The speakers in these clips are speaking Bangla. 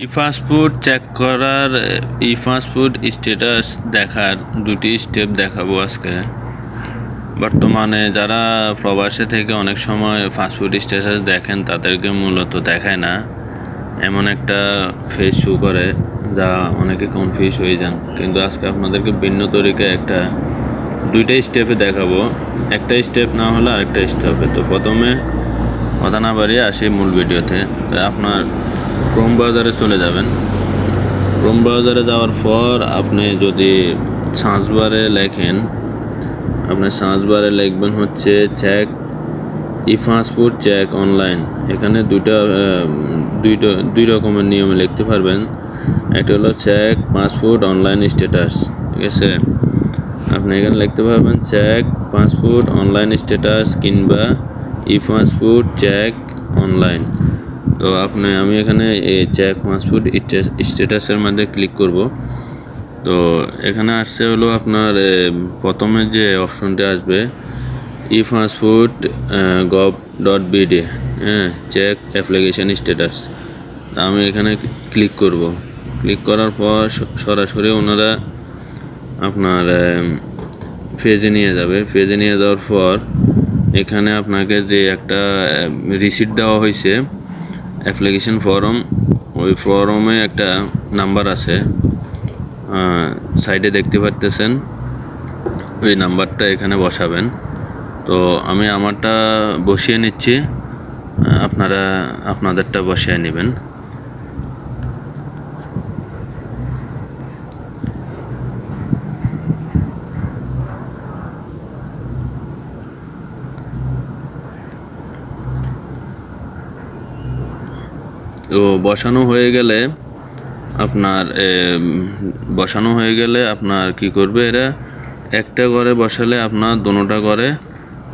ই চেক করার ই ফাস্টফুড স্ট্যাটাস দেখার দুটি স্টেপ দেখাবো আজকে। বর্তমানে যারা প্রবাসে থেকে অনেক সময় ফাস্টফুড স্ট্যাটাস দেখেন, তাদেরকে মূলত দেখায় না। এমন একটা ফেস শু করে যা অনেকে কনফিউজ হয়ে যান। কিন্তু আজকে আপনাদেরকে ভিন্ন তরিকায় একটা, দুইটা স্টেপে দেখাবো। একটা স্টেপ না হলে আরেকটা স্টেপে তো প্রথমে কথা না বাড়িয়ে আসি মূল ভিডিওতে আপনার ক্রোম ব্রাউজারে চলে যাবেন। ক্রোম ব্রাউজারে যাওয়ার পর আপনি যদি সার্চ বারে লেখেন, আপনি সার্চ বারে লিখবেন হচ্ছে check e fast food check online এখানে দুইটা দুইটা, দুই রকমের নিয়মে লিখতে পারবেন। একটা হলো চেক ফাস্টফুড অনলাইন স্ট্যাটাস ঠিক আছে? আপনি এখানে লিখতে পারবেন চেক ফাস্টফুড অনলাইন স্ট্যাটাস কিংবা ই ফাস্টফুড চেক অনলাইন তো আপনি, আমি এখানে এই চেক ফাস্টফুড স্ট্যাটাসের মধ্যে ক্লিক করব। তো এখানে আসছে হলো আপনার প্রথমে যে অপশনটি আসবে e fast food gov dot BD হ্যাঁ চেক অ্যাপ্লিকেশন স্ট্যাটাস আমি এখানে ক্লিক করব। ক্লিক করার পর সরাসরি ওনারা আপনার ফেজে নিয়ে যাবে। ফেজে নিয়ে যাওয়ার পর এখানে আপনাকে যে একটা রিসিট দেওয়া হয়েছে অ্যাপ্লিকেশন ফরম, ওই ফরমে একটা নাম্বার আছে। সাইডে দেখতে পারতেছেন, ওই নাম্বারটা এখানে বসাবেন। তো আমি আমারটা বসিয়ে নিচ্ছি আপনারা, আপনাদেরটা বসিয়ে নেবেন। তো বসানো হয়ে গেলে আপনার বসানো হয়ে গেলে আপনার কি করবে এরা? একটা করে বসালে আপনার দোনোটা করে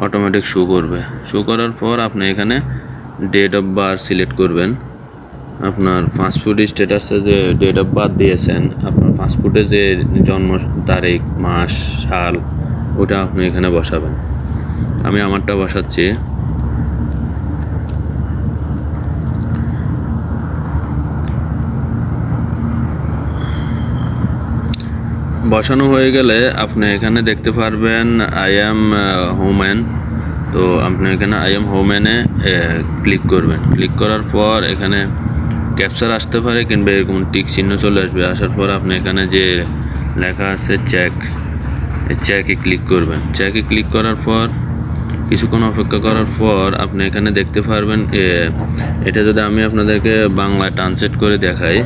অটোমেটিক শো করবে। শো করার পর আপনি এখানে ডেট অফ বার্থ সিলেক্ট করবেন। আপনার ফাস্টফুড স্ট্যাটাসে যে ডেট অফ বার্থ দিয়েছেন, আপনার ফাস্টফুডে যে জন্ম তারিখ, মাস, সাল, ওটা আপনি এখানে বসাবেন। আমি আমারটা বসাচ্ছি। বসানো হয়ে গেলে আপনি এখানে দেখতে পারবেন আই অ্যাম হোম্যান তো আপনি এখানে আই এম হোম্যানে ক্লিক করবেন। ক্লিক করার পর এখানে ক্যাপচার আসতে পারে কিংবা এরকম টিক চিহ্ন চলে আসবে। আসার পর আপনি এখানে যে লেখা আছে চেক চেকে ক্লিক করবেন। চেকে ক্লিক করার পর, কিছুক্ষণ অপেক্ষা করার পর আপনি এখানে দেখতে পারবেন এটা যদি আমি আপনাদেরকে বাংলা ট্রান্সলেট করে দেখাই,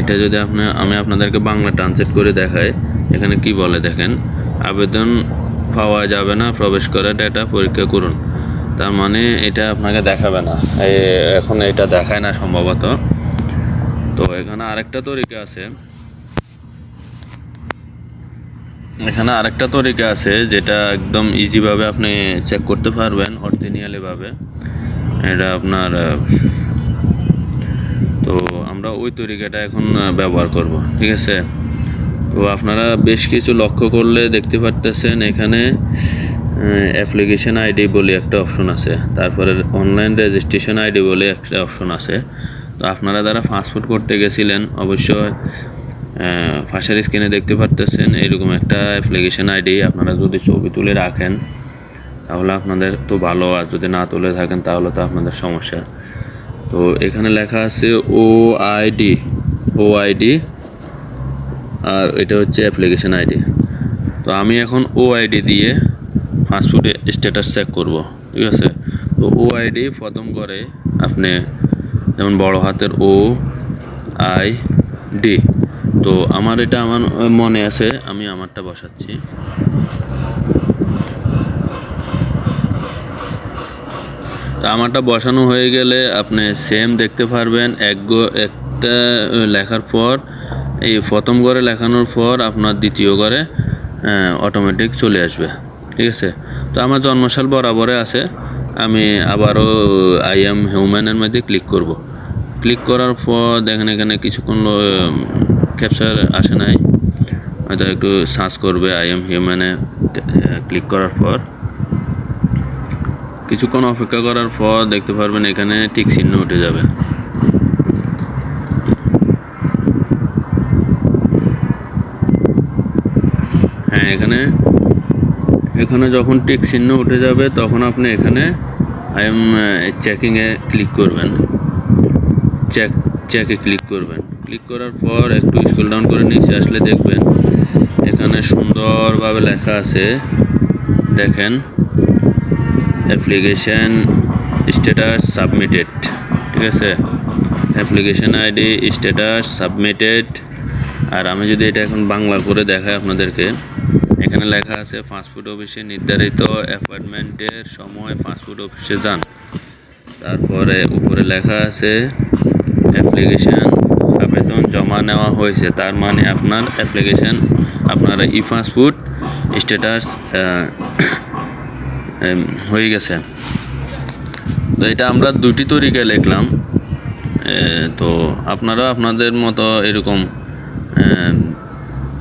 এটা যদি আপনি, আমি আপনাদেরকে বাংলা ট্রান্সলেট করে দেখাই এখানে কি বলে দেখেন? আবেদন পাওয়া যাবে না, প্রবেশ করে ডেটা পরীক্ষা করুন। তার মানে এটা আপনাকে দেখাবে না। এখন এটা দেখায় না সম্ভবত। তো এখানে আরেকটা তরিকা আছে। এখানে আরেকটা তরিকা আছে যেটা একদম ইজিভাবে আপনি চেক করতে পারবেন অরিজিনালিভাবে এটা আপনার তো আমরা ওই তরিকাটা এখন ব্যবহার করব, ঠিক আছে? তো আপনারা বেশ কিছু লক্ষ্য করলে দেখতে পারতেছেন এখানে অ্যাপ্লিকেশন আইডি বলে একটা অপশন আছে, তারপরে অনলাইন রেজিস্ট্রেশন আইডি বলে একটা অপশন আছে। তো আপনারা যারা ফাস্টফুড করতে গেছিলেন, অবশ্যই ফাঁসের স্ক্রিনে দেখতে পারতেছেন এরকম একটা অ্যাপ্লিকেশন আইডি আপনারা যদি ছবি তুলে রাখেন, তাহলে আপনাদের তো ভালো, আর যদি না তুলে থাকেন, তাহলে তো আপনাদের সমস্যা। তো এখানে লেখা আছে ও আইডি ও আইডি আর এটা হচ্ছে অ্যাপ্লিকেশন আইডি তো আমি এখন ও আইডি দিয়ে ফাস্টফুডে স্ট্যাটাস চেক করব, ঠিক আছে? তো ও আইডি প্রথম করে আপনি যেমন বড় হাতের ও আই ডি তো আমার এটা আমার মনে আছে, আমি আমারটা বসাচ্ছি। তো আমারটা বসানো হয়ে গেলে আপনি সেম দেখতে পারবেন, এক একটা লেখার পর এই প্রথম ঘরে লেখানোর পর আপনার দ্বিতীয় ঘরে অটোমেটিক চলে আসবে, ঠিক আছে? তো আমার জন্মসাল বরাবরে আছে, আমি আবারও আই এম হিউম্যানের মধ্যে ক্লিক করব। ক্লিক করার পর দেখেন এখানে কিছুক্ষণ ক্যাপচার আসে নাই। হয়তো একটু সার্চ করবে আই এম হিউম্যানে ক্লিক করার পর। কিছুক্ষণ অপেক্ষা করার পর দেখতে পারবেন এখানে ঠিক চিহ্ন উঠে যাবে। এখানে এখানে যখন টিক চিহ্ন উঠে যাবে, তখন আপনি এখানে আই এম চেকিংয়ে ক্লিক করবেন। চেক চেকে ক্লিক করবেন। ক্লিক করার পর একটু স্কুল ডাউন করে নিচে আসলে দেখবেন, এখানে সুন্দরভাবে লেখা আছে, দেখেন অ্যাপ্লিকেশন স্ট্যাটাস সাবমিটেড ঠিক আছে? অ্যাপ্লিকেশন আইডি স্ট্যাটাস সাবমিটেড আর আমি যদি এটা এখন বাংলা করে দেখাই আপনাদেরকে এখানে লেখা আছে পাসপোর্ট অফিসে নির্ধারিত অ্যাপয়েন্টমেন্টের সময় পাসপোর্ট অফিসে যান। তারপরে উপরে লেখা আছে, অ্যাপ্লিকেশন আবেদন জমা নেওয়া হয়েছে। তার মানে আপনার অ্যাপ্লিকেশন, আপনার ই পাসপোর্ট স্ট্যাটাস হয়ে গেছে। তো এটা আমরা দুটি তরিকায় লিখলাম। তো আপনারা আপনাদের মতো এরকম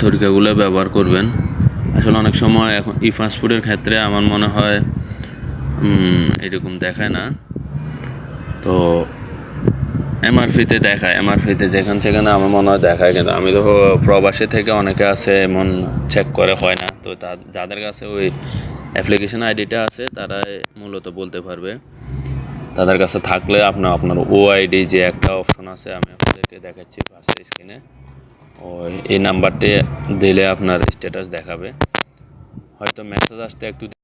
তরিকাগুলো ব্যবহার করবেন। আসলে অনেক সময় এখন ই পাসপোর্টের ক্ষেত্রে আমার মনে হয় এরকম দেখায় না। তো এমআরপিতে দেখায় এমআরপিতে যেখান সেখানে আমার মনে হয় দেখায়, কিন্তু আমি তো প্রবাসী থেকে অনেকে আছে এমন চেক করে, হয় না। তো যাদের কাছে ওই অ্যাপ্লিকেশন আইডিটা আছে, তারাই মূলত বলতে পারবে। তাদের কাছে থাকলে আপনার আপনার ও আইডি যে একটা অপশন আছে, আমি আপনাদেরকে দেখাচ্ছি ফার্স্ট স্ক্রিনে ওই এই নাম্বারটি দিলে আপনার স্ট্যাটাস দেখাবে। হয়তো মেসেজ আসতে একটু